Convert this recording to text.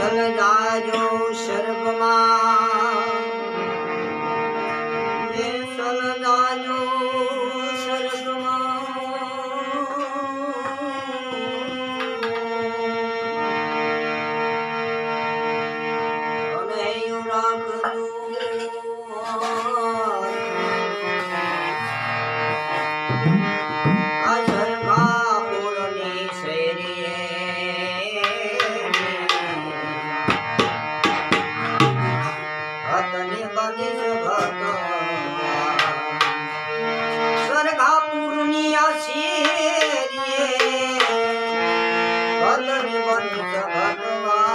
સલજાજો સર્ગમાં સલજાજો સર્ગમાં અને રાખજો বলছ ভগবান